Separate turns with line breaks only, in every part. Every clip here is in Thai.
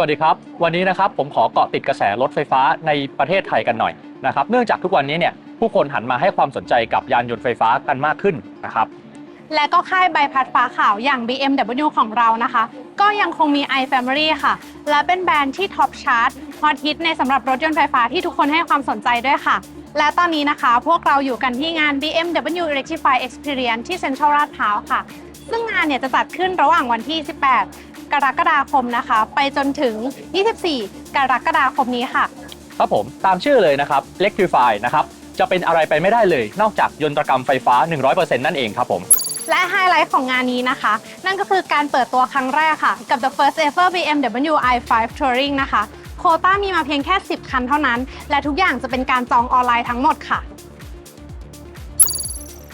วัสดีครับ วันนี้นะครับผมขอเกาะติดกระแสรถไฟฟ้าในประเทศไทยกันหน่อยนะครับเนื่องจากทุกวันนี้เนี่ยผู้คนหันมาให้ความสนใจกับยานยนต์ไฟฟ้ากันมากขึ้นนะครับ
และก็ค่ายใบพัดฟ้าขาวอย่าง BMW ของเรานะคะ ก็ยังคงมี iFamily ค่ะ และเป็นแบรนด์ที่ท็อปชาร์ตฮอตฮิตในสำหรับรถยนต์ไฟฟ้าที่ทุกคนให้ความสนใจด้วยค่ะ และตอนนี้นะคะพวกเราอยู่กันที่งาน BMW Electrify Experience ที่เซ็นทรัลลาดพร้าวค่ะ ซึ่งงานเนี่ยจะจัดขึ้นระหว่างวันที่ 18 กรกฎาคมนะคะ ไปจนถึง 24 กรกฎาคมนี้ค่ะ
ครับผมตามชื่อเลยนะครับ Electrify นะครับ จะเป็นอะไรไปไม่ได้เลย นอกจากยนตรกรรมไฟฟ้า 100%นั่นเองครับผม
และไฮไลท์ของงานนี้นะคะ นั่นก็คือการเปิดตัวครั้งแรกค่ะ กับ the first ever BMW i5 Touring นะคะ โควต้ามีมาเพียงแค่ 10 คันเท่านั้น และทุกอย่างจะเป็นการจองออนไลน์ทั้งหมดค่ะ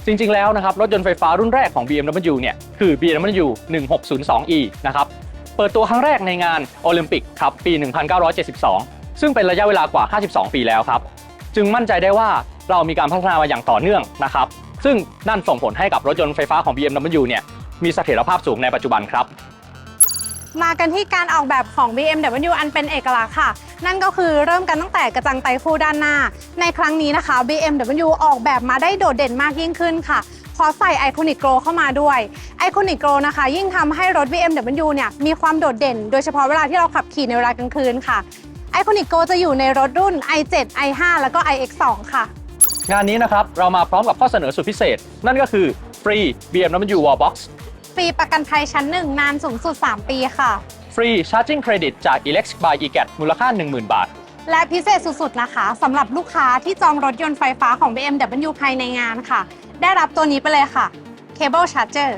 จริงๆแล้วนะครับ รถยนต์ไฟฟ้ารุ่นแรกของ BMW เนี่ย คือ BMW 1602e นะครับ เปิดตัวครั้งแรกในงานโอลิมปิกครับปี 1972 ซึ่งเป็นระยะเวลากว่า 52 ปีแล้วครับ จึงมั่นใจได้ว่าเรามีการพัฒนามาอย่างต่อเนื่องนะครับ ซึ่งนั่นส่งผลให้กับรถยนต์ไฟฟ้าของ BMW เนี่ยมีเสถียรภาพสูงในปัจจุบันครับ
มากันที่การออกแบบของ BMW อันเป็นเอกลักษณ์ค่ะ นั่นก็คือเริ่มกันตั้งแต่กระจังไตคู่ด้านหน้า ในครั้งนี้นะคะ BMW ออกแบบมาได้โดดเด่นมากยิ่งขึ้นค่ะ เพราะใส่ไอคอนิกโกลเข้ามาด้วยไอคอนิกโกลนะคะ ยิ่งทำให้รถ BMW เนี่ยมีความโดดเด่น โดยเฉพาะเวลาที่เราขับขี่ในเวลากลางคืนค่ะไอคอนิกโกจะอยู่ในรถรุ่น i7 i5 แล้วก็ iX2 ค่ะ
งานนี้นะครับเรามาพร้อมกับข้อเสนอสุดพิเศษ นั่นก็คือฟรี BMW Wallbox
ฟรีประกันภัยชั้น1นานสูงสุด 3 ปีค่ะ
ฟรี Charging Credit จาก Elex by eGat มูลค่า 10,000 บาท
และพิเศษสุดๆนะคะสำหรับลูกค้าที่จองรถยนต์ไฟฟ้าของ BMW ภายในงานค่ะ ได้รับตัวนี้ไปเลยค่ะ Cable Charger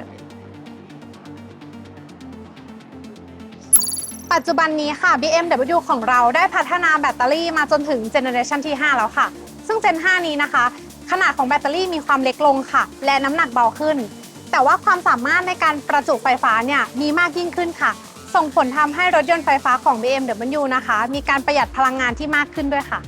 ปัจจุบันนี้ค่ะ BMW ของเราได้พัฒนาแบตเตอรี่มาจนถึงเจเนอเรชันที่ 5 แล้วค่ะ ซึ่งเจน 5 นี้นะคะ ขนาดของแบตเตอรี่มีความเล็กลงค่ะ และน้ำหนักเบาขึ้น แต่ว่าความสามารถในการประจุไฟฟ้าเนี่ยมีมากยิ่งขึ้นค่ะ ส่งผลทำให้รถยนต์ไฟฟ้าของ BMW นะคะ มีการประหยัดพลังงานที่มากขึ้นด้วยค่ะ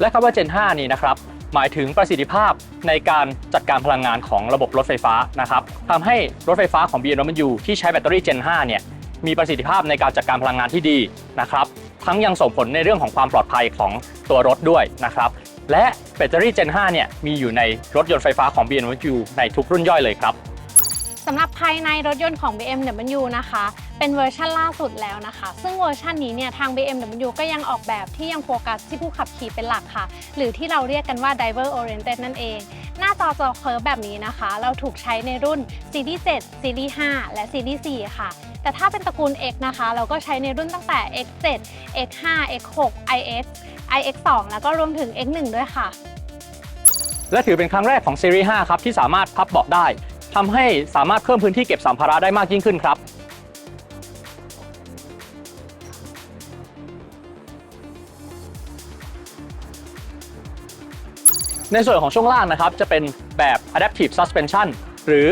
และคำว่า Gen 5 นี้นะครับ หมายถึงประสิทธิภาพในการจัดการพลังงานของระบบรถไฟฟ้านะครับทำให้รถไฟฟ้าของ BMW ที่ใช้แบตเตอรี่ Gen 5 เนี่ยมีประสิทธิภาพในการจัดการพลังงานที่ดีนะครับ ทั้งยังส่งผลในเรื่องของความปลอดภัยของตัวรถด้วยนะครับ และแบตเตอรี่ Gen 5 เนี่ยมีอยู่ในรถยนต์ไฟฟ้าของ BMW ในทุกรุ่นย่อยเลยครับ
สำหรับภายในรถยนต์ของ BMW นะคะ เป็นเวอร์ชันล่าสุดแล้วนะคะ ซึ่งเวอร์ชันนี้เนี่ยทาง BMW ก็ยังออกแบบที่ยังโฟกัสที่ผู้ขับขี่เป็นหลักค่ะ หรือที่เราเรียกกันว่า driver oriented นั่นเอง หน้าจอจอเคิร์ฟแบบนี้นะคะ เราถูกใช้ในรุ่นซีรีส์7ซีรีส์5และซีรีส์4ค่ะแต่ถ้าเป็นตระกูล X นะคะ เราก็ใช้ในรุ่นตั้งแต่ X7 X5 X6 iX iX2 แล้วก็รวมถึง X1 ด้วยค่ะ
และถือเป็นครั้งแรกของซีรีส์5ครับ ที่สามารถพับเบาะได้ทำให้สามารถเพิ่มพื้นที่เก็บสัมภาระได้มากยิ่งขึ้นครับ ในส่วนของช่วงล่างนะครับจะเป็นแบบ adaptive suspension หรือ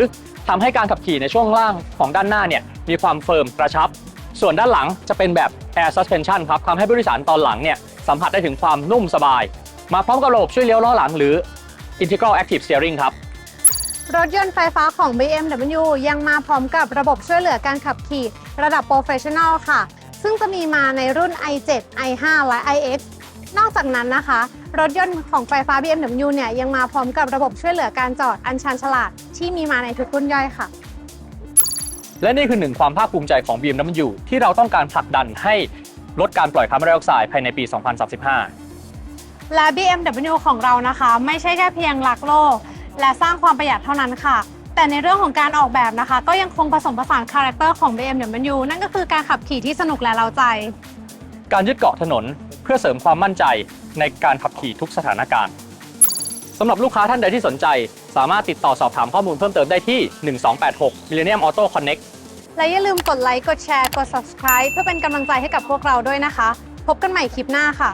ทำให้การขับขี่ในช่วงล่างของด้านหน้าเนี่ยมีความเฟิร์มกระชับ ส่วนด้านหลังจะเป็นแบบ air suspension ครับทำให้ผู้โดยสารตอนหลังเนี่ยสัมผัสได้ถึงความนุ่มสบาย มาพร้อมกับระบบช่วยเลี้ยวล้อหลังหรือ integral active steering ครับ
รถยนต์ไฟฟ้าของ BMW ยังมาพร้อมกับระบบช่วยเหลือการขับขี่ระดับ Professional ค่ะ ซึ่งจะมีมาในรุ่น i7 i5 และ iX นอกจากนั้นนะคะ รถยนต์ของไฟฟ้า BMW เนี่ยยังมาพร้อมกับระบบช่วยเหลือการจอดอันชันฉลาดที่มีมาในทุกรุ่นย่อยค่ะ
และนี่คือหนึ่งความภาคภูมิใจของ BMW ที่เราต้องการผลักดันให้ลดการปล่อยคาร์บอนไดออกไซด์ภายในปี 2035
และ BMW ของเรานะคะ ไม่ใช่แค่เพียงรักโลก และสร้างความประหยัดเท่านั้นค่ะ แต่ในเรื่องของการออกแบบนะคะ ก็ยังคงผสมผสานคาแรคเตอร์ของ BMW นั่นก็คือการขับขี่ที่สนุกและเร้าใจ
การยึดเกาะถนนเพื่อเสริมความมั่นใจในการขับขี่ทุกสถานการณ์สำหรับลูกค้าท่านใดที่สนใจ สามารถติดต่อสอบถามข้อมูลเพิ่มเติมได้ที่ 1286 Millennium Auto Connect
และอย่าลืมกดไลค์ กดแชร์ กด subscribe เพื่อเป็นกำลังใจให้กับพวกเราด้วยนะคะ พบกันใหม่คลิปหน้าค่ะ